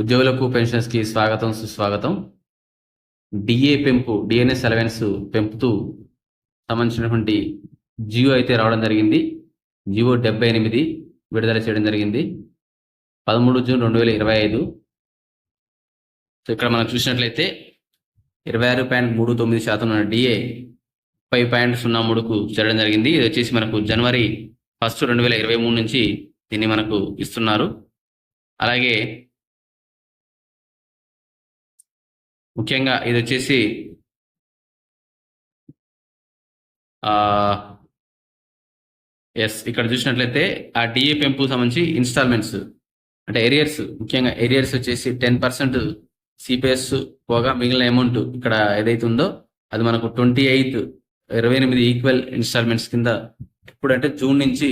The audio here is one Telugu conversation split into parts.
ఉద్యోగులకు పెన్షన్స్కి స్వాగతం సుస్వాగతం. డిఏ పెంపు డిఎన్ఎస్ అలవెన్స్ పెంపుతూ సంబంధించినటువంటి జియో అయితే రావడం జరిగింది. జియో డెబ్బై ఎనిమిది విడుదల చేయడం జరిగింది. పదమూడు జూన్ రెండు వేల ఇరవై ఐదు. సో ఇక్కడ మనం చూసినట్లయితే ఇరవై ఆరు పాయింట్ మూడు తొమ్మిది శాతం ఉన్న డిఏ ముప్పై పాయింట్ సున్నా మూడుకు చేరడం జరిగింది. ఇది వచ్చేసి మనకు జనవరి ఫస్ట్ రెండు వేల ఇరవై మూడు నుంచి దీన్ని మనకు ఇస్తున్నారు. అలాగే ముఖ్యంగా ఇది వచ్చేసి ఎస్ ఇక్కడ చూసినట్లయితే ఆ డిఏ పెంపు సంబంధించి ఇన్స్టాల్మెంట్స్ అంటే ఏరియర్స్ ముఖ్యంగా ఏరియర్స్ వచ్చేసి టెన్ పర్సెంట్ సిపిఎస్ పోగా మిగిలిన అమౌంట్ ఇక్కడ ఏదైతే ఉందో అది మనకు ట్వంటీ ఎయిత్ ఇరవై ఎనిమిది ఈక్వల్ ఇన్స్టాల్మెంట్స్ కింద ఎప్పుడంటే జూన్ నుంచి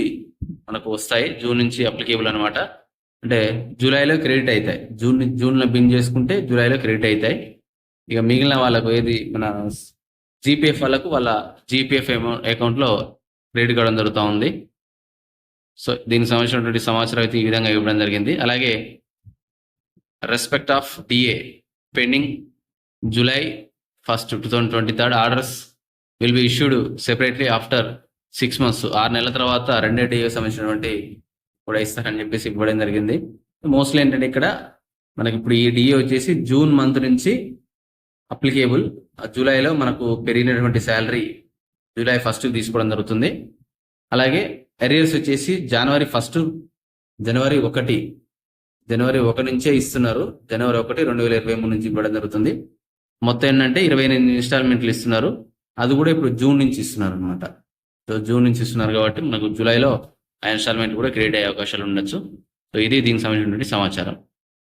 మనకు వస్తాయి. జూన్ నుంచి అప్లికేబుల్ అనమాట అంటే జూలైలో క్రెడిట్ అవుతాయి జూన్ జూన్లో బిన్ చేసుకుంటే జూలైలో క్రెడిట్ అవుతాయి ఇక మిగిలిన వాళ్ళకు ఏది మన జీపీఎఫ్ వాళ్ళకు వాళ్ళ జీపీఎఫ్ అకౌంట్లో క్రెడిట్ కార్డు జరుగుతూ ఉంది. సో దీనికి సంబంధించినటువంటి సమాచారం అయితే ఈ విధంగా ఇవ్వడం జరిగింది. అలాగే respect of DA pending July first two thousand twenty third orders will be issued separately after six months. ఆరు నెలల తర్వాత రెండే డిఏ సంబంధించినటువంటి కూడా ఇస్తారని చెప్పేసి ఇవ్వడం జరిగింది. మోస్ట్లీ ఏంటంటే ఇక్కడ మనకి ఇప్పుడు ఈ డిఏ వచ్చేసి జూన్ మంత్ నుంచి అప్లికేబుల్ జూలైలో మనకు పెరిగినటువంటి శాలరీ జూలై ఫస్ట్ తీసుకోవడం జరుగుతుంది. అలాగే ఎరియర్స్ వచ్చేసి జనవరి ఫస్ట్ జనవరి ఒకటి జనవరి ఒకటి నుంచే ఇస్తున్నారు. జనవరి ఒకటి రెండు వేల ఇరవై మూడు నుంచి ఇవ్వడం జరుగుతుంది. మొత్తం ఏంటంటే ఇరవై ఎనిమిది ఇన్స్టాల్మెంట్లు ఇస్తున్నారు. అది కూడా ఇప్పుడు జూన్ నుంచి ఇస్తున్నారు అనమాట సో జూన్ నుంచి ఇస్తున్నారు కాబట్టి మనకు జూలైలో ఆ ఇన్స్టాల్మెంట్ కూడా క్రియేట్ అయ్యే అవకాశాలు ఉండొచ్చు. సో ఇది దీనికి సంబంధించినటువంటి సమాచారం.